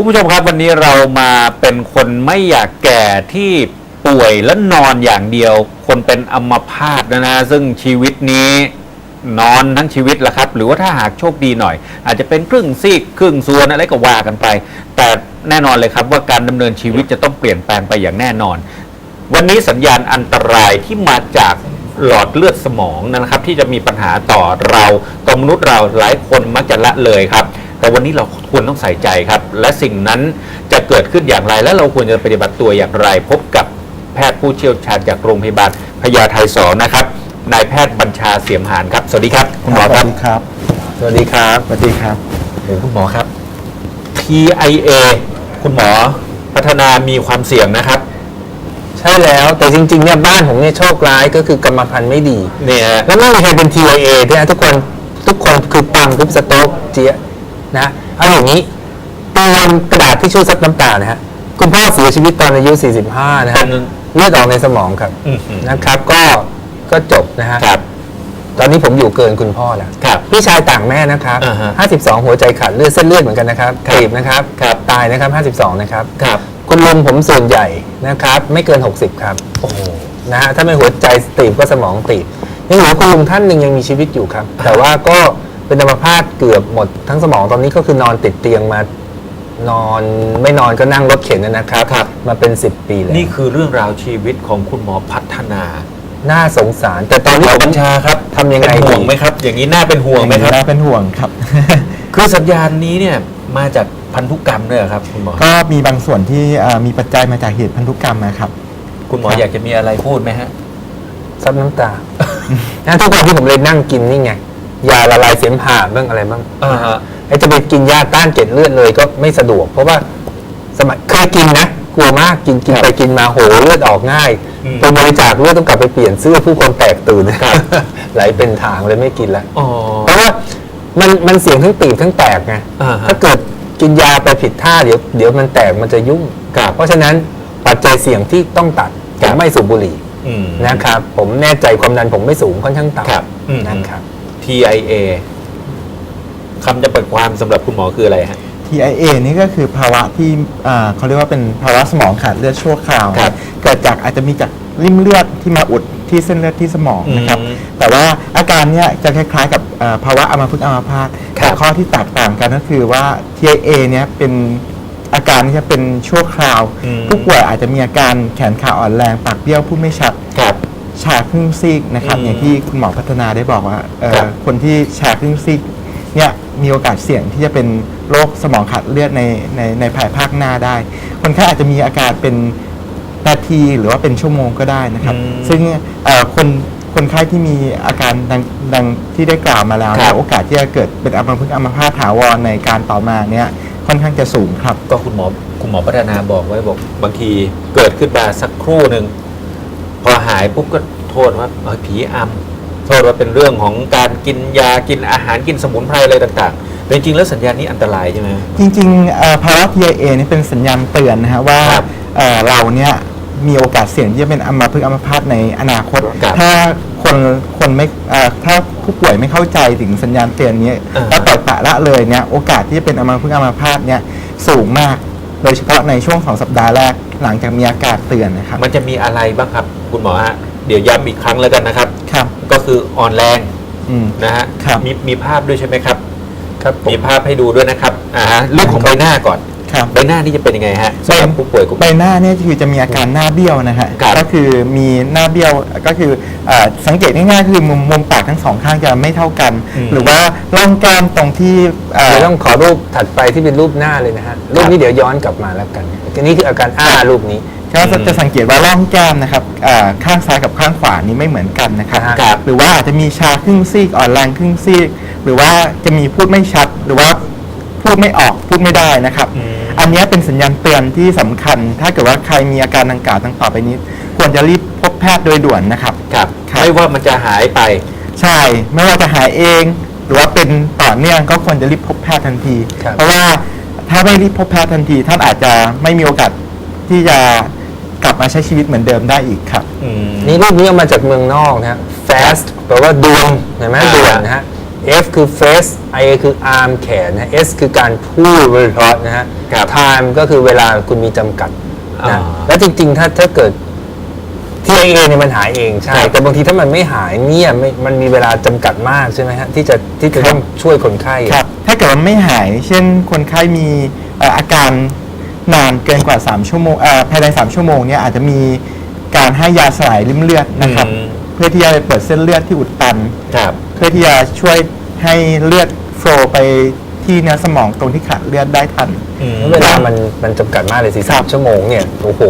คุณผู้ชมครับวันนี้เรามาเป็นคนไม่อยากแก่ที่ป่วยและนอนอย่างเดียว คนเป็นอัมพาตนะนะซึ่งชีวิตนี้นอนทั้งชีวิตละครับ หรือว่าถ้าหากโชคดีหน่อย อาจจะเป็นครึ่งซีกครึ่งส่วนอะไรก็ว่ากันไป แต่แน่นอนเลยครับว่าการดำเนินชีวิตจะต้องเปลี่ยนแปลงไปอย่างแน่นอน วันนี้สัญญาณอันตรายที่มาจากหลอดเลือดสมองนะครับ ที่จะมีปัญหาต่อเราต่อมนุษย์เราหลายคนมักจะละเลยครับ แต่วันนี้เราควรต้องใส่ใจครับ และสิ่งนั้นจะเกิดขึ้นอย่างไร และเราควรจะปฏิบัติตัวอย่างไร พบกับแพทย์ผู้เชี่ยวชาญจากโรงพยาบาลพญาไทสองนะครับนายแพทย์บัญชาเสียมหานครับ สวัสดีครับคุณหมอครับ ครับสวัสดีครับสวัสดีครับโอ้คุณหมอครับ TIA คุณหมอพัฒนามีความเสี่ยงนะครับ ใช่แล้วแต่จริงๆเนี่ยบ้านผมเนี่ยโชคร้ายก็คือกรรมพันธุ์ไม่ดีเนี่ยฮะแล้วไม่มีใครเป็น TIA ด้วยนะทุกคนทุกคนคือปังปุ๊บสโต๊กเจี๊ยะ นะเอาอย่างนี้ตัวกระดาษที่ช่วยซับน้ำตานะฮะคุณพ่อเสียชีวิตตอนอายุ 45 นะฮะเป็นเลือดออกในสมองครับอื้อหือนะครับ ก็ก็จบนะฮะครับ ตอนนี้ผมอยู่เกินคุณพ่อแล้วครับ พี่ชายต่างแม่นะครับอ่าฮะ52 หัวใจขาดเลือดเส้นเลือดเหมือนกันนะครับครับตีบนะครับครับ ตายนะครับ52นะครับครับ คุณลุงผมส่วนใหญ่นะครับ ไม่เกิน 60 ครับ โอ้โห นะฮะถ้าไม่หัวใจตีบก็สมองตีบยังเหลือคุณลุงท่านหนึ่งยังมีชีวิตอยู่ครับ แต่ว่าก็ เป็นอัมพาตเกือบหมดทั้งสมองตอนนี้ก็คือนอนติดเตียงมานอนไม่นอนก็นั่งรถเข็นนะครับครับ มาเป็น 10 ปีแล้วนี่คือเรื่องราวชีวิตของคุณหมอพัฒนา น่าสงสาร แต่ตอนหมนี้อผมบัญชาครับทำยังไงเป็นห่วงดีไหมครับ อย่างนี้น่าเป็นห่วงไหมครับน่าเป็นห่วงครับ คือสัญญาณนี้เนี่ยมาจากพันธุกรรมด้วยเหรอครับคุณหมอก็มีบางส่วนที่เอ่อมีปัจจัยมาจากเหตุพันธุกรรมนะครับ คุณหมอครับอยากจะมีอะไรพูดไหมฮะซับน้ำตานะทุกวันที่ผมเลยนั่งกินนี่ไง ยาละลายเสมหะบ้างอะไรบ้างอ่าฮะ ไอ้จะไปกินยาต้านเกล็ดเลือดเลยก็ไม่สะดวก เพราะว่าสมัยเคยกินนะกลัวมากกินกินครับไปกินมาโหเลือดออกง่ายอืม ไปบริจาคเลือดต้องกลับไปเปลี่ยนเสื้อผู้คนแตกตื่นนะครับไหลเป็นทางเลยไม่กินแล้วอ๋อ เพราะว่ามันมันเสี่ยงทั้งตีบทั้งแตกไงอ่าฮะถ้าเกิดกินยาไปผิดท่าเดี๋ยวเดี๋ยวมันแตกมันจะยุ่ง ครับเพราะฉะนั้นปัจจัยเสี่ยงที่ต้องตัดครัผมบไม่สูบบุหรี่อืม นะครับ ผมแน่ใจความดันผมไม่สูงค่อนข้างครับต่ำอืมนะครับ TIA คำจะเปิดความสำหรับคุณหมอคืออะไรฮะ TIA นี่ก็คือภาวะที่อ่าเขาเรียกว่าเป็นภาวะสมองขาดเลือดชั่วคราวครับเกิดจากอาจจะมีจากริ่มเลือดที่มาอุดที่เส้นเลือดที่สมองนะครับ อืมแต่ว่าอาการเนี้ยจะคล้ายๆกับอ่าภาวะอัมพฤกษ์อัมพาตครับ แต่ข้อที่แตกต่างกันก็คือว่า TIA เนี้ยเป็นอาการที่จะเป็นชั่วคราว อืม ผู้ป่วยอาจจะมีอาการแขนขาอ่อนแรง ปากเบี้ยวพูดไม่ชัด ครับ ชาครึ่งซีกนะครับอืมอย่างที่คุณหมอพัฒนาได้บอกว่าเอ่อครับ คนที่ชาครึ่งซีกเนี่ยมีโอกาสเสี่ยงที่จะเป็นโรคสมองขาดเลือดในในในภายภาคหน้าได้ คนไข้อาจจะมีอาการเป็นนาทีหรือว่าเป็นชั่วโมงก็ได้นะครับ อืมซึ่งเอ่อคนคนไข้ที่มีอาการดังดังที่ได้กล่าวมาแล้วครัเนี่ยบ โอกาสที่จะเกิดเป็นอัมพฤกษ์อัมพาตถาวรในการต่อมาเนี่ยค่อนข้างจะสูงครับ ก็คุณหมอคุณหมอพัฒนาบอกไว้บอกบางทีเกิดขึ้นมาสักครู่หนึ่ง พอหายปุ๊บก็โทษว่าเอ้ยผีอำโทษว่าเป็นเรื่องของการกินยากินอาหารกินสมุนไพรอะไรต่างๆแต่จริงๆแล้วสัญญาณนี้อันตรายใช่ไหม จริงๆเอ่อภาวะ TIA นี่เป็นสัญญาณเตือนนะฮะว่าครับเอ่อเราเนี่ยมีโอกาสเสี่ยงที่จะเป็นอัมพฤกษ์อัมพาตในอนาคต ครับถ้าคนคนไม่เอ่อถ้าผู้ป่วยไม่เข้าใจถึงสัญญาณเตือนนี้อ่าแล้วปล่อยปละละเลยเนี่ยโอกาสที่จะเป็นอัมพฤกษ์อัมพาตเนี่ยสูงมาก โดยเฉพาะในช่วงสองสัปดาห์แรกหลังจากมีอาการเตือนนะครับมันจะมีอะไรบ้างครับ คุณหมอฮะเดี๋ยวย้ำอีกครั้งแล้วกันนะครับ ครับก็คืออ่อนแรงอืม นะฮะครับ มีมีภาพด้วยใช่ไหมครับ ครับผมมีภาพให้ดูด้วยนะครับอ่าฮะเรื่องของใบหน้าก่อน ครับใบหน้านี่จะเป็นยังไงฮะสำหรับผู้ป่วยกลุ่ม ใบหน้าเนี่ยคือจะมีอาการหน้าเบี้ยวนะฮะครับก็คือมีหน้าเบี้ยวก็คือเออสังเกตง่ายๆคือมุมมุมปากทั้งสองข้างจะไม่เท่ากัน อืม หรือว่าร่องแก้มตรงที่เอ่อเดี๋ยวต้องขอรูปถัดไปที่เป็นรูปหน้าเลยนะฮะ รูปนี้เดี๋ยวย้อนกลับมาแล้วกันอันนี้คืออาการอ้ารูปนี้ ก็จะสังเกตว่าร่องแก้มนะครับเอ่อข้างซ้ายกับข้างขวานี้ไม่เหมือนกันนะครับ ครับหรือว่าอาจจะมีชาครึ่งซีกอ่อนแรงครึ่งซีก หรือว่าจะมีพูดไม่ชัด หรือว่าพูดไม่ออกพูดไม่ได้นะครับ อืมอั นเนี้ยเป็นสัญญาณเตือนที่สำคัญ ถ้าเกิดว่าใครมีอาการดังกล่าวตั้งต่อไปนี้ ควรจะรีบพบแพทย์โดยด่วนนะครับ ครับ ครับ ไม่ว่ามันจะหายไป ใช่ไม่ว่าจะหายเอง หรือว่าเป็นต่อเนื่องก็ควรจะรีบพบแพทย์ทันที ครับ เพราะว่าถ้าไม่รีบพบแพทย์ทันที ท่านอาจจะไม่มีโอกาสที่จะกลับมาใช้ชีวิตเหมือนเดิมได้อีกครับ อืม นี่รูปนี้เอามาจากเมืองนอกนะฮะ fast แปลว่าด่วนเห็นไหมอ่า ด่วนนะฮะ F คือ face I คือ arm แขนนะ S คือการพูดวิเคราะห์นะฮะ ครับ time ก็คือเวลาคุณมีจำกัดอ่านะแล้วจริง ๆ ถ้าถ้าเกิด TIA เนี่ยมันหายเองใช่ ครับแต่บางทีถ้ามันไม่หายเนี่ยไม่มันมีเวลาจำกัดมากใช่ไหมฮะที่จะที่จะต้องช่วยคนไข้อะ ครับ ถ้าเกิดว่าไม่หาย เช่น คนไข้มีเอ่ออาการนานเกินกว่า 3 ชั่วโมงเอ่อภายใน 3 ชั่วโมงเนี่ยอาจจะมีการให้ยาสลายริ่มเลือดนะครับ อืม เพื่อที่จะไปเปิดเส้นเลือดที่อุดตัน ครับ เพื่อที่จะช่วยให้เลือดโฟลว์ไป ที่เนื้อสมองตรงที่ขาดเลือดได้ทัน เวลามันมันจำกัดมากเลยสี่ครัสามบชั่วโมงเนี่ยโอ้โห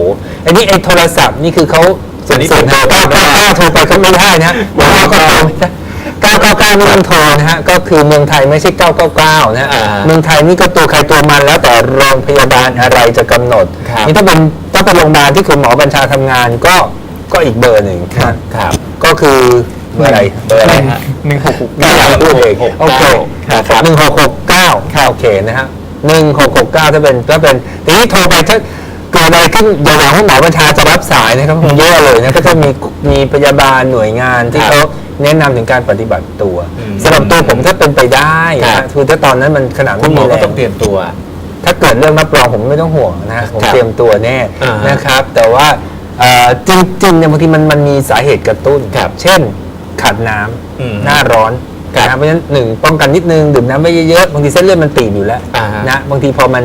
อันนี้ไอ้โทรศัพท์นี่คือเขาอันนี้ศูนย์เป็นเก้าเก้าเก้าโทรไปก็ไม่ได้นะเก้าเก้าเก้าเก้าเก้าเก้าไม่ต้องโทรนะฮะก็คือเมืองไทยไม่ใช่เก้าเก้าเก้านะฮะอ่าเมืองไทยนี่ก็ตัวใครตัวมันแล้วแต่โรงพยาบาลอะไรจะกำหนดครับนี่ถ้าเป็นถ้าเป็นโรงพยาบาลที่คุณหมอบัญชาทำงานก็ก็อีกเบอร์หนึ่งครับครับ ก็คือเบอร์อะไรเบอร์อะไรฮะ หนึ่งหกหกไม่อยากพูดเองโอเคครับหนึ่งหกหกเก้าโอเคนะฮะหนึ่งหกหกเก้าถ้าเป็นถ้าเป็นทีนี้โทรไปถ้าเกิดอะไรขึ้นอย่าหวังว่าหมอบัญชาจะรับสายนะครับคงแย่เลยนะก็จะมีมีพยาบาลหน่วยงานที่ครับเขาแนะนำถึงการปฏิบัติตัวอืมสำหรับตัวผมถ้าเป็นไปได้ครันะบคือถ้าตอนนั้นมันขนาดคุณหมอแรก็ต้องเตรียมตัว ถ้าเกิดเรื่องรับรองผมไม่ต้องห่วงนะฮะผมครับเตรียมตัวแน่อ่าฮะนะครับ แต่ว่าเอ่อจริงๆเนี่ยบางทีมันมันมีสาเหตุกระตุ้นครับเช่นขาดน้ อืมำหน้าร้อนครับนะเพราะฉะนั้นหนึ่งป้องกันนิดนึงดื่มน้ำไม่เยอะๆบางทีเส้นเลือดมันตีบอยู่แล้วอ่าฮะนะบางทีพอมัน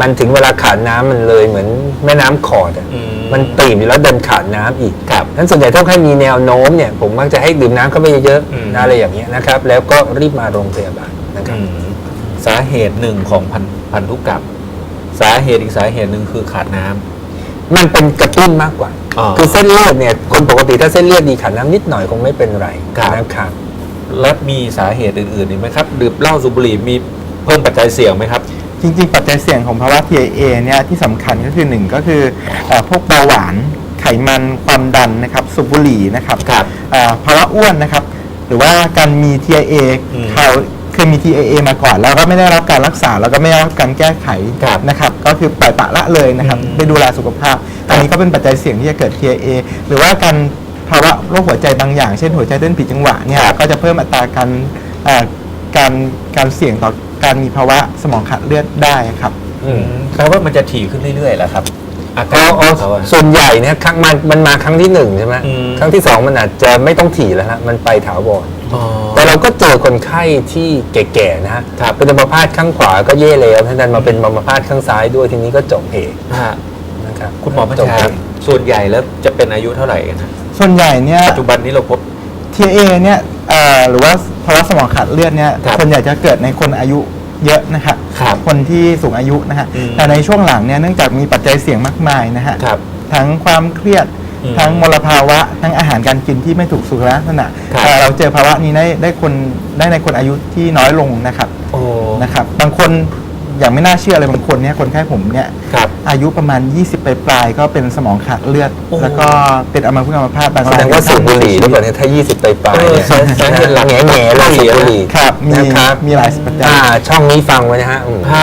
มันถึงเวลาขาดน้ำมันเลยเหมือนแม่น้ำขอดอะอืม มันตีบอยู่แล้วเดินขาดน้ำอีก ครับ นั้นส่วนใหญ่ถ้าใครมีแนวโน้มเนี่ยผมมักจะให้ดื่มน้ำเข้าไปเยอะอืม ๆนะอะไรอย่างเงี้ยนะครับ แล้วก็รีบมาโรงพยาบาลนะครับ อืมสาเหตุหนึ่งของพันพันธุกรรม สาเหตุอีกสาเหตุหนึ่งคือขาดน้ำ มันเป็นกระตุ้นมากกว่าอ๋อ คือเส้นเลือดเนี่ยคนปกติถ้าเส้นเลือดดีขาดน้ำนิดหน่อยคงไม่เป็นไรครับนะครับและมีสาเหตุอื่นๆอีกไหมครับดื่มเหล้าสูบบุหรี่มีเพิ่มปัจจัยเสี่ยงไหมครับ จริง ๆ ปัจจัยเสี่ยงของภาวะ TIA เนี่ยที่สำคัญก็คือหนึ่งก็คือเอ่อพวกเบาหวานไขมันความดันนะครับสูบบุหรี่นะครับครับเอ่อภาวะอ้วนนะครับ หรือว่าการมี TIA อืมเขาเคยมี TIA มาก่อน แล้วก็ไม่ได้รับการรักษาแล้วก็ไม่ได้รับการแก้ไขครับนะครับ ก็คือปล่อยปละละเลยนะครับอืมไม่ดูแลสุขภาพอั นนี้ก็เป็นปัจจัยเสี่ยงที่จะเกิด TIA หรือว่าการภาวะโรคหัวใจบางอย่าง เช่นหัวใจเต้นผิดจังหวะเนี่ยครับก็จะเพิ่มอัตราการเอ่อการการเสี่ยงต่อการมีภาวะสมองขาดเลือดได้ครับ อืมแปลว่ามันจะถี่ขึ้นเรื่อยๆแหละครับ อาการขอ๋อองเขาอะ ส่วนใหญ่เนี่ยครั้งมันมันมาครั้งที่หนึ่งใช่ไหมอืม ครั้งที่สองมันอาจจะไม่ต้องถี่แล้วฮะมันไปถาวรอ๋อ แต่เราก็เจอคนไข้ที่แก่ๆนะฮะครับ เป็นอัมพาตข้างขวาก็เย่แล้วท่านดันมาเป็นอัมพาตข้างซ้ายด้วยทีนี้ก็จบเหตุ ฮะนะ ครับคุณหมอประจบชาเหตุส่วนใหญ่แล้วจะเป็นอายุเท่าไหร่กันนะส่วนใหญ่เนี่ยปัจจุบันนี้เราพบ TIA เนี่ยเอ่อหรือว่าภาวะสมองขาดเลือดเนี่ยครับส่วนใหญ่จะเกิดในคนอายุเยอะนะฮะครับคนที่สูงอายุนะฮะอืมแต่ในช่วงหลังเนี่ยเนื่องจากมีปัจจัยเสี่ยงมากมายนะฮะครับทั้งความเครียดอืมทั้งมลภาวะ ทั้งอาหารการกินที่ไม่ถูกสุขลักษณะครับเอ่อเราเจอภาวะนี้ได้ได้คนได้ในคนอายุที่น้อยลงนะครับโอ้นะครับ บางคน อย่างไม่น่าเชื่อเลยบางคนเนี่ยคนไข้ผมเนี่ยครับ อายุประมาณ 20 ปลายๆก็เป็นสมองขาดเลือด โอ้ แล้วก็เป็นอัมพฤกษ์อัมพาตบางแสรายดงว่าสูบบุหรี่หรือเปล่าเนี่ยถ้า 20ไปปลายๆเนี่ยเออสาเหตุหลักแง่แง่ๆเลยสูบบุหรี่ครับมีนะครับมีหลายปัจจัย อ่าช่องนี้ฟังไว้นะฮะอืมถ้า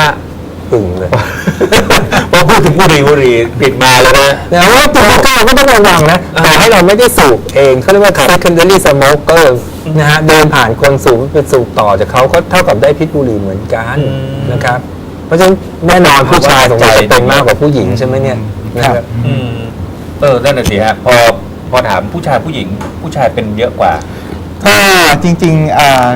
ปึ่งเลย พอพูดถึงบุหรี่บุหรี่ปิดมาเลยนะ แต่ว่าตัวกล้าก็ต้องระวังนะอ่า ต่อให้เราไม่ได้สูบเองเขาเรียกว่า secondary smoker นะฮะเดินผ่านคนสูบไปสูบต่อจากเขาก็เท่ากับได้พิษบุหรี่เหมือนกันอืมนะครับเพ ราะฉะนั้นแน่นอนผู้ชายสงสัยจะเป็นมากกว่าผู้หญิงใช่ไหมเนี่ยนะคครัรับบอืมเออนั่นน่ะสิฮะพอพอถามผู้ชายผู้หญิง ผู้ชายเป็นเยอะกว่า ถ้าจริงๆอ่า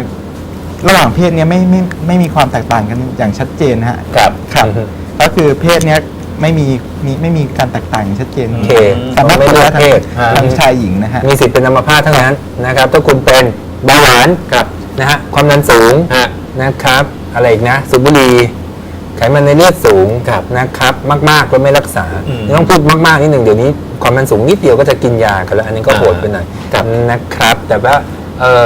ระหว่างเพศเนี้ยไม่ไม่ไม่มีความแตกต่างกันอย่างชัดเจนนะฮะครับ ครับอือฮึ ก็คือเพศเนี้ยไม่มีมีไม่มีการแตกต่างอย่างชัดเจนโอเคสามารถไม่เป็นเลือกได้ทั้งเพศ ทั้งชายหญิงนะฮะ มีสิทธิ์เป็นอัมพาตทั้งนั้นนะครับถ้าคุณเป็นเบาหวานครับนะฮะความดันสูงฮะนะครับ อะไรอีกนะสูบบุหรี่ ไขมันในเลือดสูงครับนะครับ มากๆก็ไม่รักษา อืมต้องพูดมากๆนิดหนึ่งเดี๋ยวนี้ความดันสูงนิดเดียวก็จะกินยากันแล้ว อันนี้ก็อ่าโหดไปหน่อยครับนะครับ แต่ว่าเออ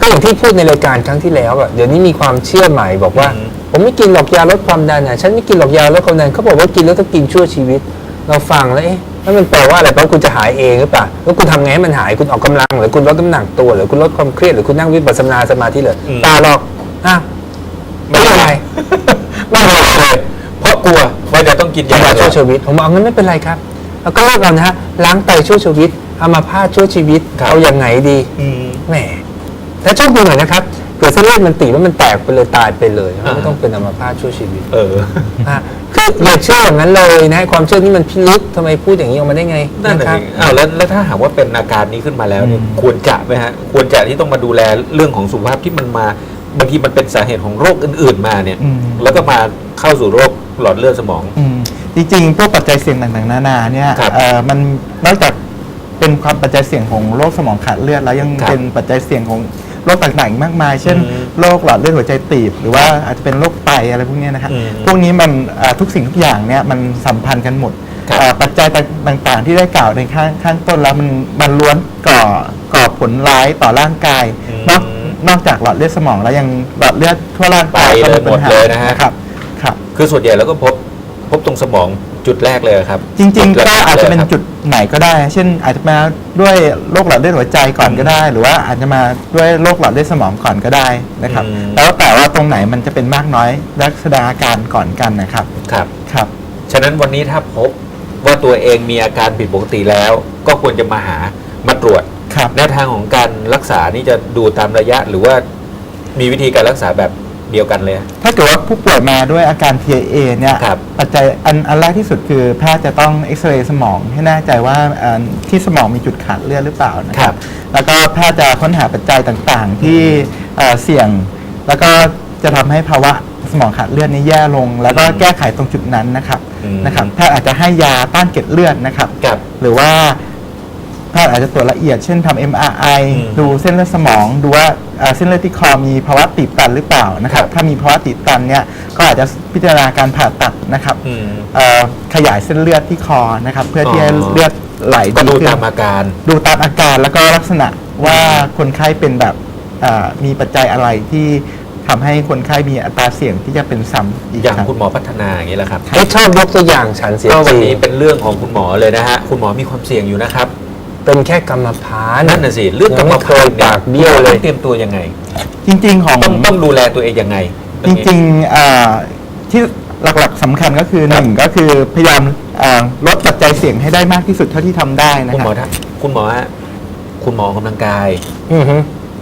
ก็อย่างที่พูดในรายการครั้งที่แล้วอะเดี๋ยวนี้มีความเชื่อใหม่บอกว่า อืม ผมไม่กินหรอกยาลดความดันอะฉันไม่กินหรอกยาลดความดันเขาบอกว่ากินแล้วต้องกินชั่วชีวิต เราฟังแล้วเอ๊ะแล้วมันแปลว่าอะไรแปลว่าคุณจะหายเองหรือเปล่าแล้วคุณทำไงให้มันหายคุณออกกำลังหรือคุณลดน้ำหนักตัวหรือคุณลดความเครียดหรือคุณนั่งวิปัสสนาสมาธิเหรออืม ตาหรอกอ้าว ไม่เป็นไร ไม่เป็นไรเลยเพราะกลัวว่าจะต้องกินยายาช่วยชีวิต ผมบอกเอางั้นไม่เป็นไรครับ แล้วก็เลิกเอานะฮะล้างไตช่วยชีวิตอามาพาตช่วยชีวิตครับเอาอย่างไหนดีอืมแหมถ้าโชคดีหน่อยนะครับเกิดเส้นเลือดมันตีบแล้วมันแตกไปเลยตายไปเลยอ่าไม่ต้องเป็นอัมพาตชั่วชีวิต เอออะคืออย่าเชื่ออย่างนั้นเลยนะความเชื่อนี่มันพิลึกทำไมพูดอย่างนี้ออกมาได้ไงนั่นนะแหคละรับอ้าวแล้วแล้วถ้าหากว่าเป็นอาการนี้ขึ้นมาแล้วเนี่ยอืมควรจะไหมฮะควรจะที่ต้องมาดูแลเรื่องของสุขภาพที่มันมา บางทีมันเป็นสาเหตุของโรคอื่น ๆ มาเนี่ยอืม แล้วก็มาเข้าสู่โรคหลอดเลือดสมอง อืมจริงๆ พวกปัจจัยเสี่ยงต่างๆ นานาเนี่ยครับเอ่อมันนอกจากเป็นความปัจจัยเสี่ยงของโรคสมองขาดเลือดแล้วยังครับเป็นปัจจัยเสี่ยงของโรคต่างๆอีกมากมาย เช่นอืมโรคหลอดเลือดหัวใจตีบ หรือว่าอาจจะเป็นโรคไตอะไรพวกเนี้ยนะครับอืมพวกนี้มันเอ่อทุกสิ่งทุกอย่างเนี่ยมันสัมพันธ์กันหมดครับเอ่อปัจจัยต่างๆ ที่ได้กล่าวในข้างข้างต้นแล้วมันมันล้วนก่อก่อผลร้ายต่อร่างกายอืม นอก นอกจากหลอดเลือดสมองแล้วยังหลอดเลือดทั่วร่างกายไปก็เลยมีปัญหาหมดเลยนะฮะนะครับครับ คือส่วนใหญ่แล้วก็พบพบตรงสมองจุดแรกเลยครับจริงจุๆแก็อาจจะเป็นลยครับจุดไหนก็ได้ เช่น อาจจะมาด้วยโรคหลอดเลือดหัวใจก่อนก็ได้ หรือว่าอาจจะมาด้วยโรคหลอดเลือดสมองก่อนก็ได้นะครับอืมแล้วแต่ว่าตรงไหนมันจะเป็นมากน้อยและแสดงอาการก่อนกันนะครับ ครับ ครับ ฉะนั้นวันนี้ถ้าพบว่าตัวเองมีอาการผิดปกติแล้ว ก็ควรจะมาหามาตรวจ ครับแนวทางของการรักษานี่จะดูตามระยะหรือว่ามีวิธีการรักษาแบบเดียวกันเลย ถ้าเกิดว่าผู้ป่วยมาด้วยอาการ TIA เนี่ยครับปัจจัยอันอันแรกที่สุดคือแพทย์จะต้องเอ็กซเรย์สมองให้แน่ใจว่าเอ่อที่สมองมีจุดขาดเลือดหรือเปล่านะคครัรับ บ แล้วก็แพทย์จะค้นหาปัจจัยต่างๆ ที่เอ่อเสี่ยง แล้วก็จะทำให้ภาวะสมองขาดเลือดนี้แย่ลง แล้วก็อืมแก้ไขตรงจุดนั้นนะครับอืม นะครับแพทย์อาจจะให้ยาต้านเกล็ดเลือดนะครับกับ หรือว่า แพทย์อาจจะตรวจละเอียดเช่นทำ MRI อืมดูเส้นเลือดสมองดูว่าเอ่อเส้นเลือดที่คอมีภาวะตีบตันหรือเปล่านะครับครับถ้ามีภาวะตีบตันเนี่ยก็อาจจะพิจารณาการผ่าตัดนะครับอืม เอ่อขยายเส้นเลือดที่คอนะครับเพื่อที่ให้อ๋อเลือดไหลก็ดูขึ้น ตามอาการ ดูตามอาการแล้วก็ลักษณะว่าคนไข้เป็นแบบเอ่อมีปัจจัยอะไรที่ทำให้คนไข้มีอัตราเสี่ยงที่จะเป็นซ้ำอีกอย่างครับ คุณหมอพัฒนาอย่างนี้แหละครับไม่ชอบยกตัวอย่างฉันเสียก็วันจีนี้เป็นเรื่องของคุณหมอเลยนะฮะ คุณหมอมีความเสี่ยงอยู่นะครับ เป็นแค่กรรมพันธุ์นั่นน่ะสิเรื่องกรรมยังไม่เคพัยนธุ์เนี่ยปากเบี้ยวเลยต้องเตรียมตัวยังไง จริง ๆ ของต้องต้องดูแลตัวเองยังไง จริงๆเอ่อที่หลักๆสำคัญก็คือหนึ่งก็คือพยายามเอ่อลดปัจจัยเสี่ยงให้ได้มากที่สุดเท่าที่ทำได้นะคุณคหมรัอบท่านคุณหมอฮะคุณหมอออกกำลังกายอือฮึ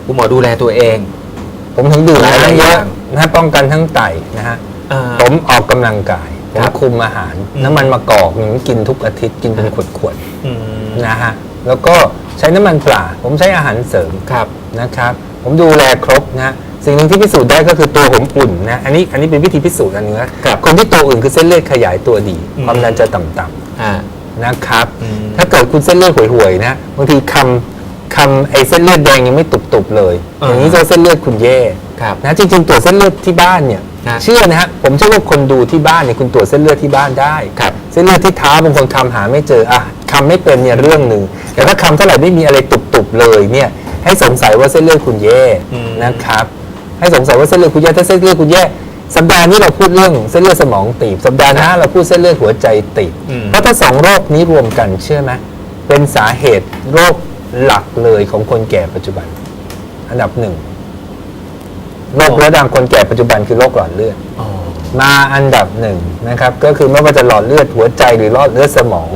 คุณหมอดูแลตัวเอง ผมถึงดื่มหลายๆน้ำเยออะย่างนะฮะป้องกันทั้งไตนะฮะอ่าผมออกกำลังกายผมครับคุมอาหารอืมน้ำมันมะกอกผมกินทุกอาทิตย์กินเป็นขวดอืมๆนะฮะ แล้วก็ใช้น้ำมันปลาผมใช้อาหารเสริมครับนะครับ ผมดูแลครบนะสิ่งหนึ่งที่พิสูจน์ได้ก็คือตัวผมอุ่นนะอันนี้อันนี้เป็นวิธีพิสูจน์อันเนื้อครับคนที่ตัวอุ่นคือเส้นเลือดขยายตัวดีอืมความดันจะต่ำๆอ่านะครับ อืม ถ้าเกิดคุณเส้นเลือดห่วยๆนะบางทีคำคำไอ้เส้นเลือดแดงยังไม่ตุบๆเลยอ่า อย่างนี้จะเส้นเลือดคุณแย่ ครับ นะจริงๆตรวจเส้นเลือดที่บ้านเนี่ยฮะเชื่อนะฮะผมเชื่อว่าคนดูที่บ้านเนี่ยคุณตรวจเส้นเลือดที่บ้านได้ครับ เส้นเลือดที่เท้าบางคนคำหาไม่เจออะ คำไม่เป็นเนี่ยเรื่องหนึ่ง แต่ถ้าคำเท่าไหร่ไม่มีอะไรตุบๆเลยเนี่ยให้สงสัยว่าเส้นเลือดคุณแย่อืมนะครับ ให้สงสัยว่าเส้นเลือดคุณแย่ถ้าเส้นเลือดคุณแย่สัปดาห์นี้เราพูดเรื่องเส้นเลือดสมองตีบ สัปดาห์หน้าเราพูดเส้นเลือดหัวใจตีบอืมเพราะถ้าสองโรคนี้รวมกันเชื่อไหมเป็นสาเหตุโรคหลักเลยของคนแก่ปัจจุบัน อันดับหนึ่งโรคเรื้อรังคนแก่ปัจจุบันคือโรคหลอดเลือดอ๋อมาอันดับหนึ่งนะครับ ก็คือไม่ว่าจะหลอดเลือดหัวใจหรือหลอดเลือดสมอง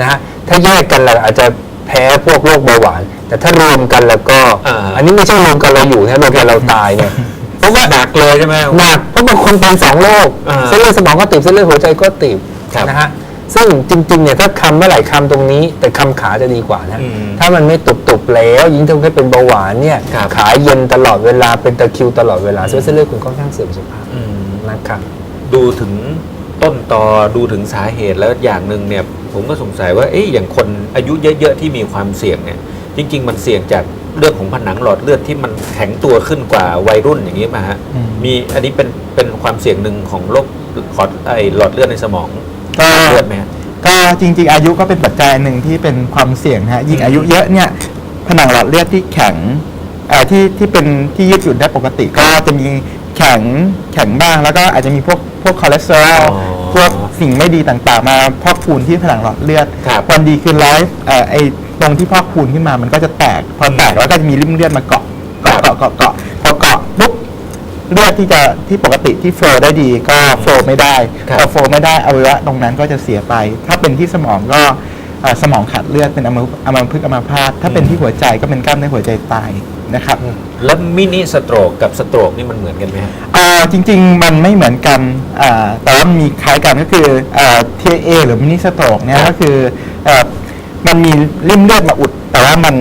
นะฮะ ถ้าแยกกันเราอาจจะแพ้พวกโรคเบาหวาน แต่ถ้ารวมกันแล้วก็ อ่า อันนี้ไม่ใช่รวมกันเราอยู่นะรวมกันเราตายเนี่ยเพราะว่าหนักเลยใช่ไหม หนักเพราะบางคนเป็นสองโรคอ่าเส้นเลือดสมองก็ติดเส้นเลือดหัวใจก็ติดครับนะฮะซึ่งจริงๆเนี่ยถ้าคำเมื่อไหร่คำตรงนี้ แต่คำขาจะดีกว่านะอืมถ้ามันไม่ตุบๆแล้วยิ่งทำให้เป็นเบาหวานเนี่ยครับ ขาเย็นตลอดเวลาเป็นตะคริวตลอดเวลาเส้นเลือดคุณค่อนข้างเสื่อมสภาพอืมนะครับ ดูถึง ต้นตอดูถึงสาเหตุแล้วอย่างหนึ่งเนี่ยผมก็สงสัยว่าเอ๊ะอย่างคนอายุเยอะๆที่มีความเสี่ยงเนี่ยจริง ๆ มันเสี่ยงจากเรื่องของผนังหลอดเลือดที่มันแข็งตัวขึ้นกว่าวัยรุ่นอย่างนี้มาฮะอืมมีอันนี้เป็นเป็นความเสี่ยงหนึ่งของโรคขอดไอหลอดเลือดในสมองก็เลือดไหมฮะก็จริง ๆ อายุก็เป็นปัจจัยหนึ่งที่เป็นความเสี่ยงฮะยิ่งอายุเยอะเนี่ยผนังหลอดเลือดที่แข็งเอ่อที่ที่เป็นที่ยืดหยุ่นได้ปกติก็จะมีแข็งแข็งบ้างแล้วก็อาจจะมีพวกพวกคอเลสเตอรอลอ๋อ พวกสิ่งไม่ดีต่างๆ มาพอกพูนที่ผนังหลอดเลือดครับวันดีคืนร้อยเอ่อไอ้ตรงที่พอกพูนขึ้นมามันก็จะแตกพอแตกแล้วก็จะมีริ่มเลือดมาเกาะเกาะเกาะเกาะเกาะพอเกาะปุ๊บเลือดที่จะที่ปกติที่โฟลได้ดีก็โฟลไม่ได้ครับ พอโฟลไม่ได้อวัยวะตรงนั้นก็จะเสียไป ถ้าเป็นที่สมองก็อ่า สมองขาดเลือดเป็นอัมอัมพฤกษ์อัมพาตถ้าเป็นที่หัวใจก็เป็นกล้ามเนื้อหัวใจตายนะครับแล้วมินิสโตรกกับสโตรกนี่มันเหมือนกันไหมฮะอ่าจริง ๆ มันไม่เหมือนกันอ่าแต่ว่ามีคล้ายกันก็คืออ่า TIA หรือมินิสโตรกเนี่ยครับก็คืออ่ามันมีริ่มเลือดมาอุด แต่ว่ามัน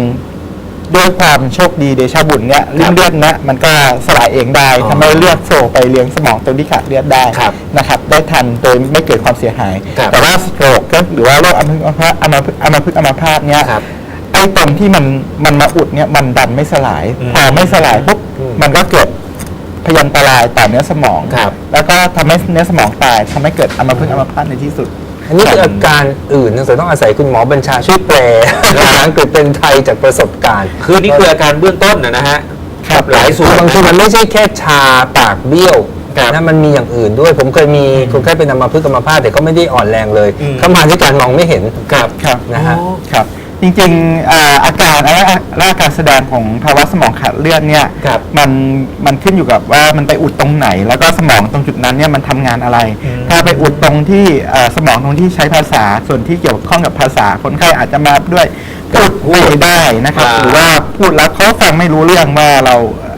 ด้วยความโชคดีเดชะบุญเนี่ยริ่มเลือดนะมันก็สลายเองได้อ๋อทำให้เลือดโฟลว์ไปเลี้ยงสมองตรงที่ขาดเลือดได้ครับนะครับได้ทันโดยไม่เกิดความเสียหาย ครับแต่ว่าสโตรกก็หรือว่าโรคอัมพฤกษ์อัมพาตอัมพฤกษ์อัมพฤกษ์อัมพาตเนี่ยครับไอ้ตรงที่มันมันมาอุดเนี่ยมันดันไม่สลายอืมพอไม่สลายปุ๊บอืมมันก็เกิดพยันตรายต่อเนื้อสมอง ครับ แล้วก็ทำให้เนื้อสมองตายทำให้เกิดอัมพฤกษ์อัมพาตในที่สุด อันนี้คืออาการอื่นนักศึกษาต้องอาศัยคุณหมอบัญชาช่วยแปลภาษาอังกฤษเป็นไทยจากประสบการณ์ คือนี่คืออาการเบื้องต้นนะนะฮะครับหลายส่วนบางทีมันไม่ใช่แค่ชาปากเบี้ยวครับนะมันมีอย่างอื่นด้วย ผมเคยมีคนไข้เป็นอัมพฤกษ์อัมพาตแต่ก็ไม่ได้อ่อนแรงเลยอืมเขามาด้วยการมองไม่เห็นครับครับนะฮะอ๋อครับ จริงๆอ่าอาการและและอาการแสดงของภาวะสมองขาดเลือดเนี่ยครับมันมันขึ้นอยู่กับว่ามันไปอุดตรงไหน แล้วก็สมองตรงจุดนั้นเนี่ยมันทำงานอะไร อืม ถ้าไปอุดตรงที่อ่าสมองตรงที่ใช้ภาษาส่วนที่เกี่ยวข้องกับภาษาคนไข้อาจจะมาด้วยพูดไม่ได้นะครับอ่าหรือว่าพูดแล้วเขาฟังไม่รู้เรื่องว่าเรา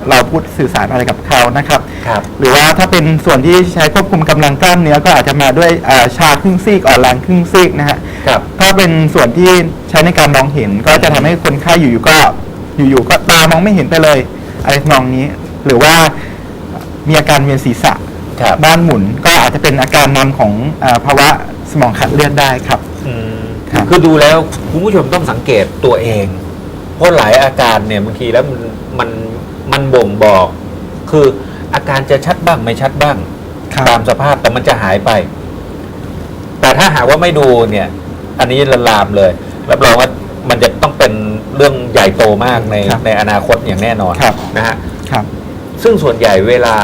เราพูดสื่อสารอะไรกับเขานะครับ ครับ หรือว่าถ้าเป็นส่วนที่ใช้ควบคุมกำลังกล้ามเนื้อก็อาจจะมาด้วยอ่าชาครึ่งซีกอ่อนแรงครึ่งซีกนะฮะครับถ้าเป็นส่วนที่ใช้ในการมองเห็นก็จะทำให้คนไข้อยู่ๆก็อยู่ๆก็ตามองไม่เห็นไปเลย อะไรทำนองนี้ หรือว่ามีอาการเวียนศีรษะครับ บ้านหมุนก็อาจจะเป็นอาการนำของอาภาวะสมองขาดเลือดได้ครับ อืมครับ คือดูแล้วคุณผู้ชมต้องสังเกตตัวเอง เพราะหลายอาการเนี่ยบางทีแล้วมันมัน มันบ่งบอก คืออาการจะชัดบ้างไม่ชัดบ้าง ครับตามสภาพแต่มันจะหายไป แต่ถ้าหากว่าไม่ดูเนี่ย อันนี้ละลามเลยรับรองว่ามันจะต้องเป็นเรื่องใหญ่โตมากในครับในอนาคตอย่างแน่นอนครับ นะฮะ ครับ ซึ่งส่วนใหญ่เวลา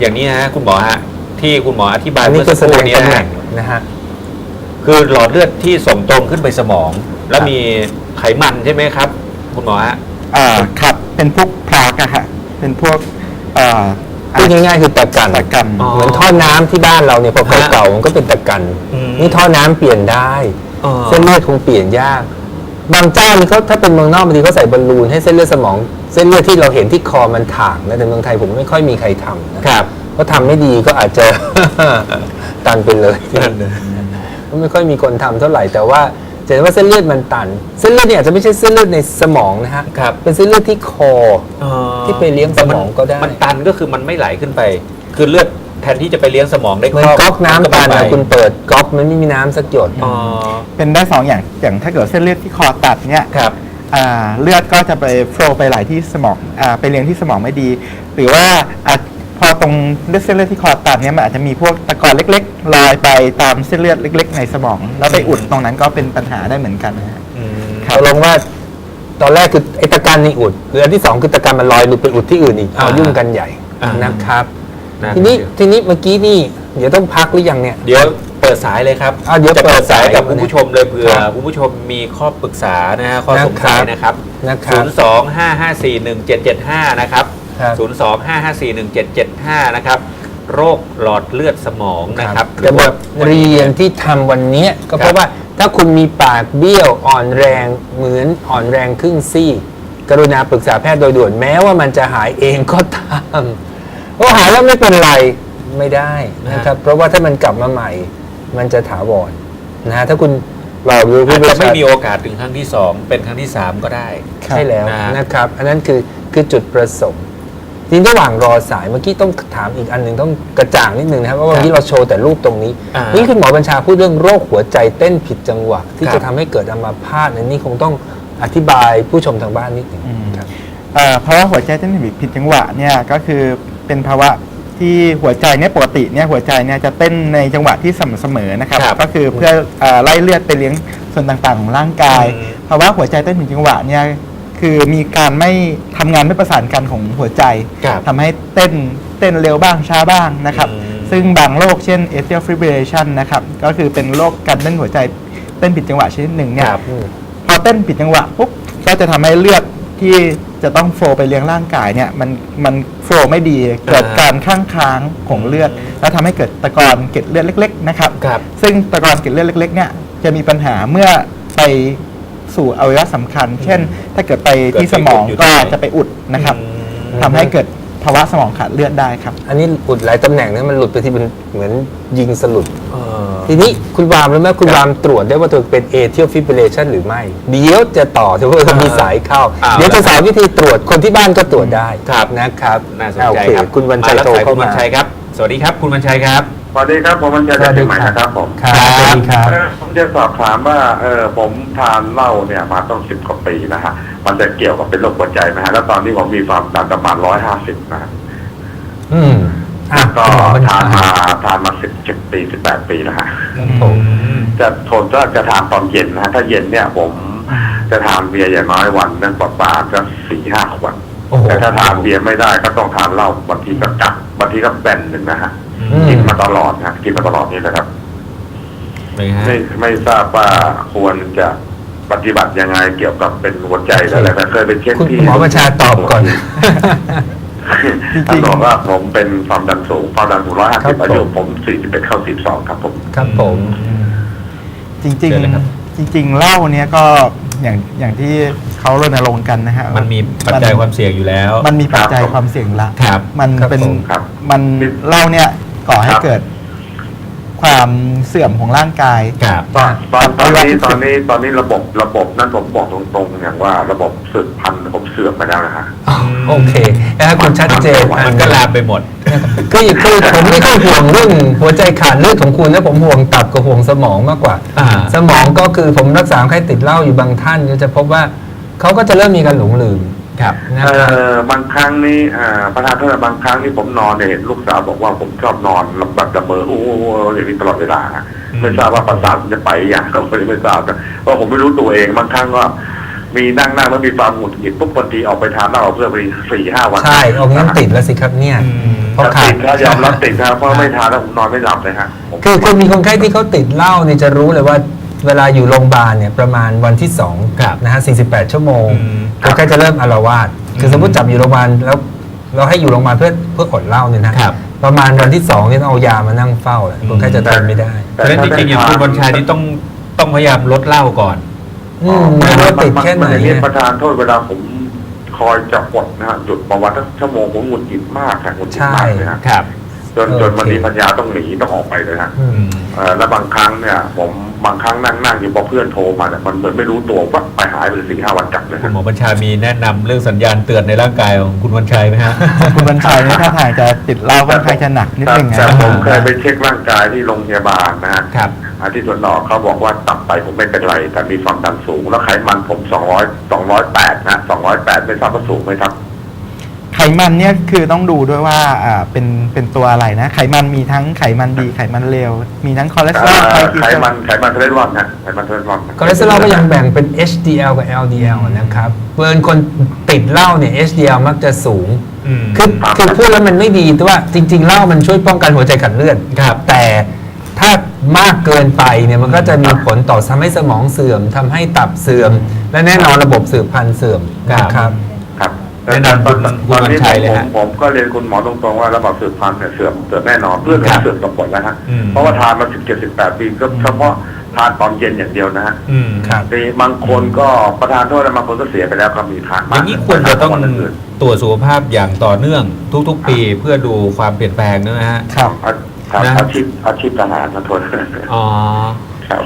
อย่างนี้นะฮะคุณหมอฮะที่คุณหมออธิบายอันนี้เมื่อคืสัอกแสคดรู่งนี้ตำนะแหน่ฮะงนะฮะ คือหลอดเลือดที่ส่งตรงขึ้นไปสมอง แล้วครับ มีไขมันใช่ไหมครับ คุณหมอฮะ อ่าครับ เป็นพวกพลากอะฮะเป็นพวกอ่าพูดง่ายๆคือตะกัน ตะกัน อ๋อ เหมือนท่อน้ำที่บ้านเราเนี่ยพอฮะเก่าๆมันก็เป็นตะกัน อืมนี่ท่อน้ำเปลี่ยนได้ อ๋อ เส้นเลือดคงเปลี่ยนยาก บางเจ้านี่เขาถ้าเป็นเมืองนอกบางทีเขาใส่บอลลูนให้เส้นเลือดสมอง เส้นเลือดที่เราเห็นที่คอมันถ่างนะแต่เมืองไทยผมไม่ค่อยมีใครทำนะครับเขาทำไม่ดีก็อาจจะ ตันไปเลยนั่นน่ะไม่ค่อยมีคนทำเท่าไหร่แต่ว่า จะเห็นว่าเส้นเลือดมันตัน เส้นเลือดเนี่ยอาจจะไม่ใช่เส้นเลือดในสมองนะฮะครับเป็นเส้นเลือดที่คออ๋อที่ไปเลี้ยงสมองก็ได้มันตันก็คือมันไม่ไหลขึ้นไป คือเลือดแทนที่จะไปเลี้ยงสมองได้เหมือนครบก๊อกน้ำตันมันะก็คุณไม่ไปเปิดก๊อกมันไม่มีน้ำสักหยด อ๋อเป็นได้สองอย่างอย่างถ้าเกิดเส้นเลือดที่คอตัดเนี่ยครับ อ่าเลือดก็จะไปโฟลว์ไปไหลที่สมองอ่าไปเลี้ยงที่สมองไม่ดี หรือว่าอาจ พอตรงเลือดเส้นเลือดที่คอตัดเนี่ยมันอาจจะมีพวกตะกอนเล็กๆลอยไปตามเส้นเลือดเล็ก ๆ ในสมอง แล้วไปอุดตรงนั้นก็เป็นปัญหาได้เหมือนกันนะฮะอืมครับ ตกลงว่า ตอนแรกคือไอ้ตะกันนี่อุดหรืออันที่สองคือตะกันมันลอยหลุดไปอุดที่อื่นอีกเอาอ่ายุ่งกันใหญ่อ่านนะครับะทีนี้ทีนี้เมื่อกี้นี่ เดี๋ยวต้องพักหรือยังเนี่ย เดี๋ยวเปิดสายเลยครับอะเดี๋ยวจะเปิดสายกับเปิดสายคุณผู้ชมเลยเผื่อครับคุณผู้ชมมีข้อปรึกษานะฮะข้อสงสัยนะครับนะครับนะครับ0 2 5 5 4 1 7 7 5 นะครับ ครับ0 2 5 5 4 1 7 7 5 นะครับ โรคหลอดเลือดสมองนะครับจะบทวันเรีนี้ยนที่ทำวันเนี้ยก็เพครัราะบว่าถ้าคุณมีปากเบี้ยวอ่อนแรงเหมือนอ่อนแรงครึ่งซี่ กรุณาปรึกษาแพทย์โดยด่วนแม้ว่ามันจะหายเองก็ตามเพราะหายแล้วไม่เป็นไรไม่ได้นะครับ เพราะว่าถ้ามันกลับมาใหม่ มันจะถาวรนะฮะถ้าคุณเราดูอาผู้จบริจะไม่หารมีโอกาสถึงครั้งที่ 2 เป็นครั้งที่ 3 ก็ได้ครับใช่แล้วนะฮะนะครับ อันนั้นคือคือจุดประสงค์ ทีนี้ระหว่างรอสายเมื่อกี้ต้องถามอีกอันหนึ่งต้องกระจ่างนิดนึงนะครับว่าวันนี้เราโชว์แต่รูปตรงนี้ อ่านี่คุณหมอบัญชาพูดเรื่องโรคหัวใจเต้นผิดจังหวะ ที่ครับ จะทำให้เกิดอัมาพาตอันนี้คงต้องอธิบายผู้ชมทางบ้านนิดหนึ่งอืมครับ เอ่อภาวะหัวใจเต้นผิดจังหวะเนี่ยก็คือเป็นภาวะที่หัวใจเนี่ยปกติเนี่ยหัวใจเนี่ยจะเต้นในจังหวะที่สม่ำเสมอนะครับครับก็คือเพื่อเอ่อไล่เลือดไปเลี้ยงส่วนต่างๆของร่างกายอืม ภาวะหัวใจเต้นผิดจังหวะเนี่ย คือมีการไม่ทำงานไม่ประสานกันของหัวใจครับ ทำให้เต้นเต้นเร็วบ้างช้าบ้างนะครับ อืม ซึ่งบางโรคเช่น atrial fibrillation นะครับก็คือเป็นโรคการเต้นหัวใจเต้นผิดจังหวะชนิดหนึ่งเนี่ยครับพอเต้นผิดจังหวะปุ๊บก็จะทำให้เลือดที่จะต้องโฟลว์ไปเลี้ยงร่างกายเนี่ยมันมันโฟลว์ไม่ดีเกิดการข้างค้างของเลือด แล้วทำให้เกิดตะกอนเกล็ดเลือดเล็ก ๆ นะครับ ครับซึ่งตะกอนเกล็ดเลือดเล็กๆเนี่ยจะมีปัญหาเมื่อไป สู่อวัยวะสำคัญ เช่น ถ้าเกิดไปที่สมองเกิดไปอุดอยู่ก็ที่ไหนจะไปอุดนะครับอืมทำให้เกิดภาวะสมองขาดเลือดได้ครับ อันนี้อุดหลายตำแหน่งนะมันหลุดไปที่เป็นเหมือนยิงสลุด เออทีนี้คุณวามรู้ไหมคุณวามตรวจได้ว่าตัวเป็น atrial fibrillation หรือไม่ เดี๋ยวจะต่อถือว่ามีสายเข้าอ่าเดี๋ยวจะสอนวิธีตรวจคนที่บ้านก็ตรวจได้ครับ นะครับน่าสนอ่โอใจเคครับคุณวันชัยรับโทรสายเข้าคุณวัมานชัยครับ สวัสดีครับ คุณวันชัยครับ สวัสดีครับผมมันจะจากเชียงใหม่นะครับผม ครับ สวัสดีครับเอ่อผม จะสอบถามว่าเออผมทานเหล้าเนี่ยมาต้องสิบกว่าปีนะฮะ มันจะเกี่ยวกับเป็นโรคหัวใจไหมฮะ แล้วตอนนี้ผมมีความดันประมาณร้อยห้าสิบนะฮะอืมอะก็คุณหมอบัญทาชานมาทานมาสิบเจ็ดปีสิบแปดปีนะฮะผมจะทนก็จะทานตอนเย็นนะฮะ ถ้าเย็นเนี่ยผมจะทานเบียร์อย่างน้อยวันนึงกว่าปาจะสี่ห้าขวดโอ้โหแต่ถ้าทานเบียร์ไม่ได้ก็ต้องทานเหล้าบางทีก็กักบางทีก็แบนหนึ่งนะฮะอืมกินมาตลอดนะกินมาตลอดนี่แหละครับ เป็นไงฮะไม่ไม่ทราบว่าควรจะปฏิบัติยังไงเกี่ยวกับเป็นหัวใจหรืออะไรแต่เคยไปเช็คคุณที่หมอบัญชาตอบก่อน ท่านบอกว่าผมเป็นความดันสูงความดันสูงร้อยห้าครัสิบบอายุผมผมสี่สิบเอ็ดเข้าสิบสองครับผม ครับผม จริงเชิญเลยครับ ๆจริง ๆเหล้าเนี่ยก็อย่างอย่างที่เขารณรงค์กันนะฮะมันมีปัจจัยความเสี่ยงอยู่แล้ว มันมีปัจจัยครับความเสี่ยงละครับมันครับเป็นผมครับมันเหล้าเนี่ยก่อให้ครับ เกิด ความเสื่อมของร่างกาย ครับตอนตอนตอนนี้ครับตอนนี้ตอนนี้ระบบระบบนั้นผมบอกตรงๆอย่างว่าระบบสืบพันธุ์ผมเสื่อมไปแล้วนะฮะ โอเคนะครับคุณชัดเจนมันก็ลามไปหมด คือคือผมไม่ค่อยห่วงเรื่องหัวใจขาดเลือดของคุณนะผมห่วงตับกับห่วงสมองมากกว่า อ่า สมองก็คือผมรักษาคนไข้ติดเหล้าอยู่บางท่านก็จะพบว่าเขาก็จะเริ่มมีการหลงลืม ครับนะครับเออบางครั้งนี่อ่าประธานโทษนะบางครั้งนี่ผมนอนเนี่ยเห็นลูกสาวบอกว่าผมชอบนอนแบบละเมอโอ้โหอย่างนี้ตลอดเวลาฮะอืมไม่ทราบว่าประสาทมันจะไปอย่างก็ไม่ไม่ทราบนะเพราะผมไม่รู้ตัวเองบางครั้งก็มีนั่งนั่งแล้วมีความหงุดหงิดปุ๊บบางทีออกไปทานเหล้าเพื่อไปสี่ห้าวันใช่เอางั้นติดแล้วสิครับเนี่ยอืมเพราะถ้าขาติดดแล้วยอมรับติดนะครับเพราะไม่ทานแล้วผมนอนไม่หลับเลยฮะผมคือคือมีคนไข้ที่เขาติดเหล้าเนี่ยจะรู้เลยว่า เวลาอยู่โรงพยาบาลเนี่ยประมาณวันที่2ครับนะฮะ48 ชั่วโมงอืมคนไข้จะเริ่มอาละวาดคือม สมมติจับอยู่โรงพยาบาลแล้วเราให้อยู่โรงพยาบาลเพื่อเพื่ออดเหล้าเนี่ยนะ ครับประมาณวันที่สองเนี่ยต้องเอายามานั่งเฝ้าแหละคนไข้จะทนไม่ได้เพราะฉะนั้นจริงๆอย่างคุณวันชัยนี่ต้องต้องพยายามลดเหล้าก่อน อืมไม่รู้ว่าติดแค่ไหนมัอย่างไงประธานโทษเวลาผมคอยจะกดนะฮะหยุดประวัติชั่วโมงผมหงุดหงิดมากครับหงุดหงิดมากเลยฮะ ครับ จนจนวันนี้ปัญญาต้องหนีต้องออกไปเลยฮะอืม เอ่อแล้วบางครั้งเนี่ย ผมบางครั้งนั่งนั่งอยู่พอเพื่อนโทรมาเนี่ยมันเหมือนไม่รู้ตัวว่าไปหายไปสี่ห้าวันกลับเลยคุณฮะหมอบัญชามีแนะนำเรื่องสัญญาณเตือนในร่างกายของคุณวันชัยไหมฮะ คุณบรรชัยเนี่ยถ้าทางจะติดเหล้าค่อนข้างจะหนักนิดแต่นึงแต่นะผมเคยไปเช็คร่างกายที่โรงพยาบาลนะฮะ ครับ อาที่สวนดอกเขาบอกว่าตับไตผมไม่เป็นไร แต่มีความดันสูง แล้วไขมันผมสองร้อยสองร้อยแปดนะสองร้อยแปดไม่ทราบว่าสูงไหมครับ ไขมันเนี่ยคือต้องดูด้วยว่าอ่าเป็นเป็นตัวอะไรนะ ไขมันมีทั้งไขมันดีไขมันเลวมีทั้งคอเลสเตอรอลเอ่อไตรกลีไขเซอมัไรนด์ไขมันเทเลรอนนะไขมันเทเลรอน คอเลสเตอรอลก็ยังแบ่งเป็น HDL กับ LDL นะครับเพื่อนคนติดเหล้าเนี่ย HDL มักจะสูง อืม คือคือพูดแล้วมันไม่ดีแต่ว่าจริง ๆเหล้ามันช่วยป้องกันหัวใจขาดเลือดครับแต่ถ้ามากเกินไปเนี่ยมันก็จะมีผลต่อทำให้สมองเสื่อมทำให้ตับเสื่อม และแน่นอนระบบสืบพันธุ์เสื่อมนะครับครับ แนะนำคุณตอนคุณวันชัยเลยผมฮะผมก็เรียนคุณหมอตรงๆว่าระบบสืบพันธุ์เนี่ยเสื่อมเสื่อมแน่นอนเพื่อนผมครับเสื่อมกับผลแล้วฮะอืมเพราะว่าทานมาสิบเจ็ดสิบแปดปีก็เฉพาะทานตอนเย็นอย่างเดียวนะฮะอืมครับมีบางคนก็ประทานโทษนะบางคนก็เสียไปแล้วก็มีทานอมากย่างนี้ควรจะต้องวันอื่นตรวจสุขภาพอย่างต่อเนื่องทุก ๆ ปีเพื่อดูความเปลี่ยนแปลงนะฮะครับอาครับนะอาชีพอาชีพทหารนะโทษอ๋อครับ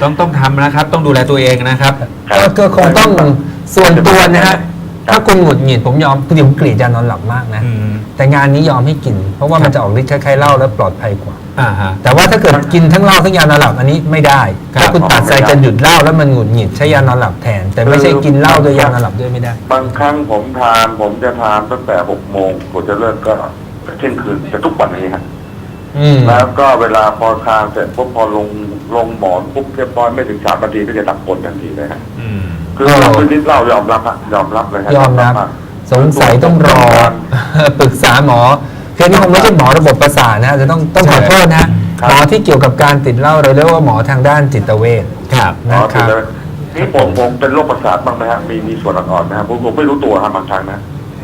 ต้องต้องทำนะครับ ต้องดูแลตัวเองนะครับครับก็ก็คงต้องส่วนตัวนะฮะ ถ้าคุณหงุดหงิดผมยอมคือผมกรีดยานอนหลับมากนะ อืม แต่งานนี้ยอมให้กิน เพราะว่ามันจะออกฤทธิ์คล้ายๆเหล้าแล้วปลอดภัยกว่า อ่าฮะ แต่ว่าถ้าเกิดกินทั้งเหล้าทั้งยานอนหลับอันนี้ไม่ได้ครับ ถ้าคุณตัดใจจะหยุดเหล้าแล้วมันหงุดหงิดใช้ยานอนหลับแทน แต่ไม่ใช่กินเหล้าด้วยยานอนหลับด้วยไม่ได้ บางครั้งผมทาน ผมจะทานตั้งแต่หกโมงผมจะเลิกก็เที่ยงคืนจะทุกวันนี้ฮะอืมแล้วก็เวลาพอทานเสร็จปุ๊บพอลงลงหมอนปุ๊บเรียบร้อยไม่ถึงสามนาทีก็จะดับกลทันทีเลยฮะอืม คือเราเป็นนิดเหล่ายอมรับฮะยอมรับเลยฮะยอมรับฮะสงสัยต้องรอ ปรึกษาหมอคือนี่คงไม่ใช่หมอระบบประสาทนะฮะจะต้องต้องขอโทษนะหมอที่เกี่ยวกับการติดเหล้าเราเรียกว่าหมอทางด้านจิตเวชครับ อ๋อนะครับถือว่านี่ผมผมเป็นโรคประสาทบ้างไหมฮะมีมีส่วนอ่อนๆไหมฮะผมผมไม่รู้ตัวฮะบางครั้งนะ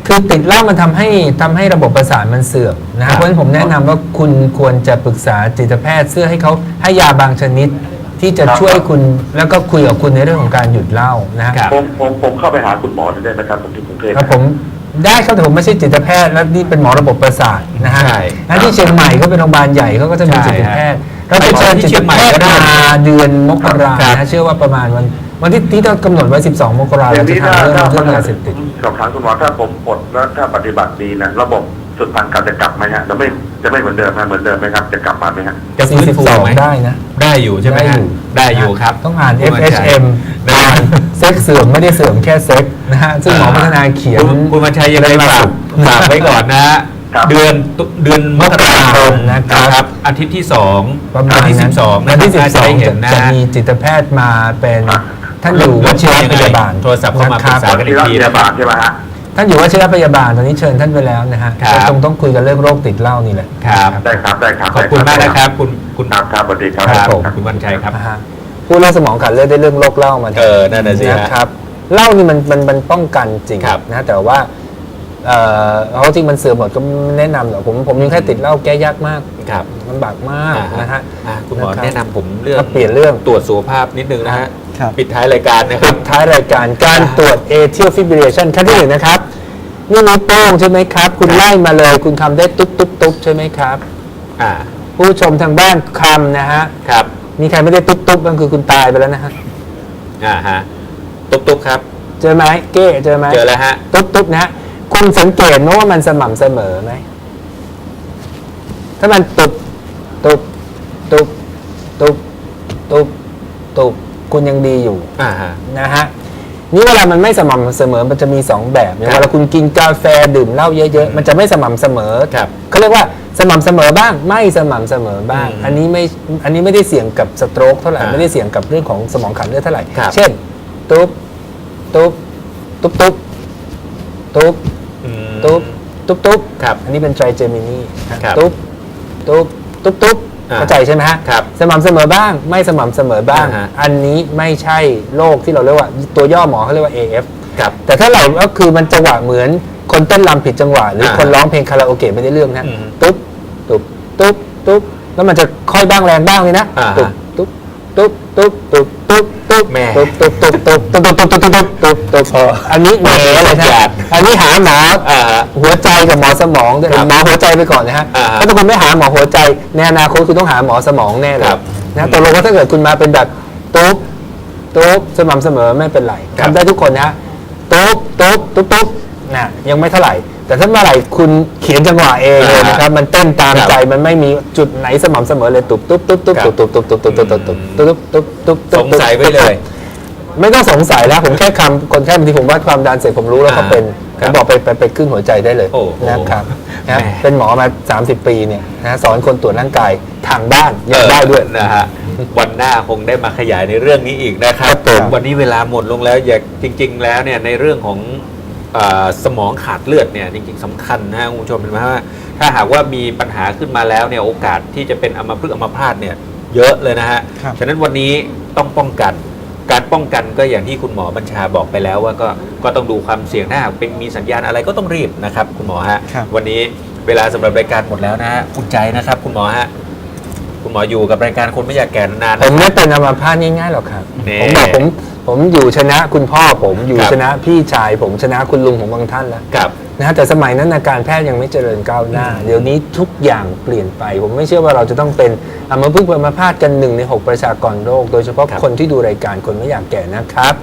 คือติดเหล้ามันทำให้ทำให้ระบบประสาทมันเสื่อมนะครัฮะบ เพราะฉะนั้นผมแนะนำว่าคุณควรจะปรึกษาจิตแพทย์เพื่อให้เขาให้ยาบางชนิด ที่จะครับ ช่วยคุณแล้วก็คุยกับคุณในเรื่องของการหยุดเหล้านะฮะ ครับผมผมผมเข้าไปหาคุณหมอได้ไหมครับผมที่กรุงเทพ ครับผมได้ครับแต่ผมไม่ใช่จิตแพทย์และนี่เป็นหมอระบบประสาทนะฮะใช่แล้วที่เชียงใหม่ก็เป็นโรงพยาบาลใหญ่เขาก็จะมีใช่จิตฮะแพทย์เราจะเชิญที่จิเชีตยงใหม่แพทก็ย์ได้มาเดือนมกราครับ นะเชื่อว่าประมาณวันวันที่ที่เรากำหนดไว้ 12 มกราอเราย่างจะนี้ถ้าทำเรื่องถ้าเรื่องยาเสพติด สอบถามคุณหมอถ้าผมปลดแล้วถ้าปฏิบัติดีนะระบบ สุดพันธ์การจะกลับไหมฮะจะไม่จะไม่เหมือนเดิมนะเหมือนเดิมไหมครับ จะกลับมาไหมฮะจะฟื้นฟูไหม42ได้นะ ได้อยู่ใช่ไหมได้ฮะอยู่ ได้อยู่ครับต้องอ่านคุณวันชัย FHM ได้ อ่านเซ็กเสื่อมไม่ได้เสื่อมแค่เซ็กนะฮะ ซึ่งหมอพัฒนาเขียน คุณคุณวันชัยยังไงฝากฝากไว้ก่อนนะฮะครับ เดือนตุเดือนมกราคมนะครับ นะครับ อาทิตย์ที่สองประมาณวันที่นั้สินบสองวันที่จะได้เห็น12นะจะฮะมีจิตแพทย์มาเป็นครับท่านอยู่วชิรพยาบาลโทรศัพท์เข้ามาปรึกษานะคกัรับนอีกทีที่นะรัฐครับบาลใช่ไหมฮะ ท่านอยู่วชิรพยาบาลตอนนี้เชิญท่านไปแล้วนะฮะครับคงต้องคุยกันเรื่องโรคติดเหล้านี่แหละ ครับ ได้ครับได้ครับขอบคุณมากนะครับ คุณคุณครับครับสวัสดีครับ ครับผม คุณวันชัยครับ นะฮะพูดเรื่องสมองขาดเลือดได้เรื่องโรคเหล้ามาเออนั่นน่ะสิฮะนะครับเหล้านี่มันมันมันป้องกันจริงครับนะแต่ว่า เอ่อเอาจริงมันเสื่อมหมดก็ไม่แนะนำหรอกผมผมยังแค่ติดเหล้าแก้ยากมากครับลำบากมากอ่านะฮะอ่าคุณหมอนะครับแนะนำผมเรื่องก็เปลี่ยนเรื่องตรวจสุขภาพนิดนึงนะฮะครับปิดท้ายรายการนะคปิรับดท้ายรายการการตรวจ atrial fibrillation ขั้นที่หนึ่งนะครับนี่นิ้วโป้งใช่ไหมครับ คุณไล่มาเลย คุณคำได้ตุ๊บตุ๊บตุ๊บใช่ไหมครับอ่าผู้ชมทางบ้านคำนะฮะครับมีใครไม่ได้ตุ๊บตุ๊บนั่นคือคุณตายไปแล้วนะฮะอ่าฮะตุ๊บตุ๊บครับ เจอไหมเก้เจอไหมเจอแล้วฮะตุ๊บตุ๊บนะฮะ คุณสังเกตไหมว่ามันสม่ำเสมอไหม ถ้ามันตุบตุบตุบตุบตุบตุบคุณยังดีอยู่อ่าฮะนะฮะนี่เวลามันไม่สม่ำเสมอมันจะมีสองแบบอย่างครับเวลาคุณกินกาแฟดื่มเหล้าเยอะๆ มันจะไม่สม่ำเสมอครับเขาเรียกว่าสม่ำเสมอบ้าง ไม่สม่ำเสมอบ้างอืมอันนี้ไม่อันนี้ไม่ได้เสี่ยงกับสโตรกเท่าไหร่อ่าไม่ได้เสี่ยงกับเรื่องของสมองขาดเลือดเท่าไหร่ครับเช่น ตุ๊บตุ๊บตุ๊บตุ๊บตุ๊บอืม ตุ๊บตุ๊บตุ๊บครับอันนี้เป็นไตรเจมินีครับตุ๊บตุ๊บตุ๊บตุ๊บอ่าเข้าใจใช่ไหมฮะครับสม่ำเสมอบ้าง ไม่สม่ำเสมอบ้างอ่าฮะอันนี้ไม่ใช่โรคที่เราเรียกว่าตัวย่อหมอเขาเรียกว่า AF ครับแต่ถ้าเราก็คือมันจังหวะเหมือนคนเต้นรำผิดจังหวะ หรืออ่าคนร้องเพลงคาราโอเกะไม่ได้เรื่องนะอืมตุ๊บตุ๊บตุ๊บตุ๊บแล้วมันจะค่อยบ้างแรงบ้างเลยนะอ่าฮะตุ๊บตุ๊บตุ๊บตุ๊บตุ๊บ ตุ๊บตุ๊บแม่ตุ๊บตุ๊บตุ๊บตุ๊บตุ๊บตุ๊บตุ๊บตุ๊บตุ๊บตุ๊บตุ๊บอันนี้แหมเลยแม่นะอันนี้หาหมออ่าฮะหัวใจกับหมอสมองด้วยครับหมอหัวใจไปก่อนนะฮะอ่าฮะถ้าคุณไม่หาหมอหัวใจในอนาคตคุณต้องหาหมอสมองแน่เลยครับนะตกลงว่าถ้าเกิดคุณมาเป็นแบบตุ๊บตุ๊บสม่ำเสมอไม่เป็นไรครับทำได้ทุกคนนะฮะตุ๊บตุ๊บตุ๊บตุ๊บนะยังไม่เท่าไหร่ แต่ถ้าเมื่อไหร่คุณเขียนจังหวะเองเลยนะครับมันเต้นตามครับบใจมันไม่มีจุดไหนสม่ำเสมอเลยตุ๊บตุ๊บตุ๊บตุ๊บครับตุ๊บตุ๊บตุ๊บตุ๊บตุ๊บตุ๊บตุ๊บตุ๊บตุ๊บตุ๊บตุ๊บสงสัยไว้เลย ไม่ต้องสงสัยแล้วผมแค่คำคนแค่บางทีผมวัดความดันเสร็จผมรู้แล้วเขาเป็นครัผบมบอกไปไปไปขึ้นหัวใจได้เลยโอ้โหนะครับนะแหมเป็นหมอมา 30 ปีเนี่ยนะสอนคนตรวจร่างกายทางบ้านยังได้ด้วยเออนะฮะวันหน้าคงได้มาขยายในเรื่องนี้อีกนะครับครับผมวันนี้เวลาหมดลงแล้วอยากจริง ๆ แล้วเนี่ยในเรื่องของอา สมองขาดเลือดเนี่ยจริงๆสำคัญนะคุณผู้ชมเห็นไหมว่าถ้าหากว่ามีปัญหาขึ้นมาแล้วเนี่ยโอกาสที่จะเป็นอัมพฤกษ์อัมพาตเนี่ยเยอะเลยนะฮะครับฉะนั้นวันนี้ต้องป้องกัน การป้องกันก็อย่างที่คุณหมอบัญชาบอกไปแล้วว่าก็ก็ต้องดูความเสี่ยงถ้าหากเป็นมีสัญญาณอะไรก็ต้องรีบนะครับ คุณหมอฮะครับวันนี้เวลาสำหรับรายการหมดแล้วนะฮะอุ่นใจนะครับ คุณหมอฮะ คุณหมออยู่กับรายการคนไม่อยากแก่นานๆผนะ มไม่เป็นอัมพาตง่ายๆหรอกครับ นี่ผมบอกผมผมอยู่ชนะคุณพ่อผมอยู่ครับ ชนะพี่ชาย ผมชนะคุณลุงของบางท่านแล้วกับ นะฮะแต่สมัยนั้นอาการแพทย์ยังไม่เจริญก้าวหน้า เดี๋ยวนี้ทุกอย่างเปลี่ยนไป ผมไม่เชื่อว่าเราจะต้องเป็นอัมพฤกษ์อัมพาตกันหนึ่งในหกประชากรโลก โดยเฉพาะครับ คนที่ดูรายการคนไม่อยากแก่นะครับ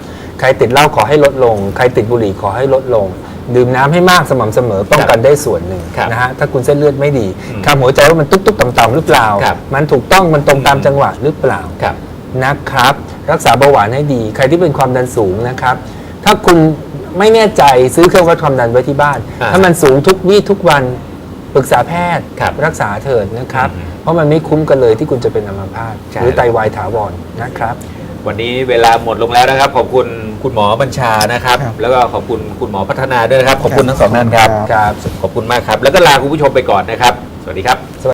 ใครติดเหล้าขอให้ลดลง ใครติดบุหรี่ขอให้ลดลง ดื่มน้ำให้มากสม่ำเสมอป้องกันได้ส่วนหนึ่งครับนะฮะถ้าคุณเส้นเลือดไม่ดีอืมคำหัวใจว่ามันตุ๊บๆต่ำๆหรือเปล่า ครับมันถูกต้องมันตรงตามจังหวะหรือเปล่า ครับ นะครับ รักษาเบาหวานให้ดี ใครที่เป็นความดันสูงนะครับ ถ้าคุณไม่แน่ใจซื้อเครื่องวัดความดันไว้ที่บ้าน อ่าถ้ามันสูงทุกวี่ทุกวันปรึกษาแพทย์ครับรักษาเถิดนะครับ อืมเพราะมันไม่คุ้มกันเลยที่คุณจะเป็นอัมพาตใช่ หรือไตวายถาวรนะครับ วันนี้เวลาหมดลงแล้วนะครับ ขอบคุณคุณหมอบัญชานะครับ ครับแล้วก็ขอบคุณคุณหมอพัฒนาด้วยนะครับ ขอบคุณทั้งสองท่านครับครับ ขอบคุณมากครับ แล้วก็ลาคุณผู้ชมไปก่อนนะครับ สวัสดีครับ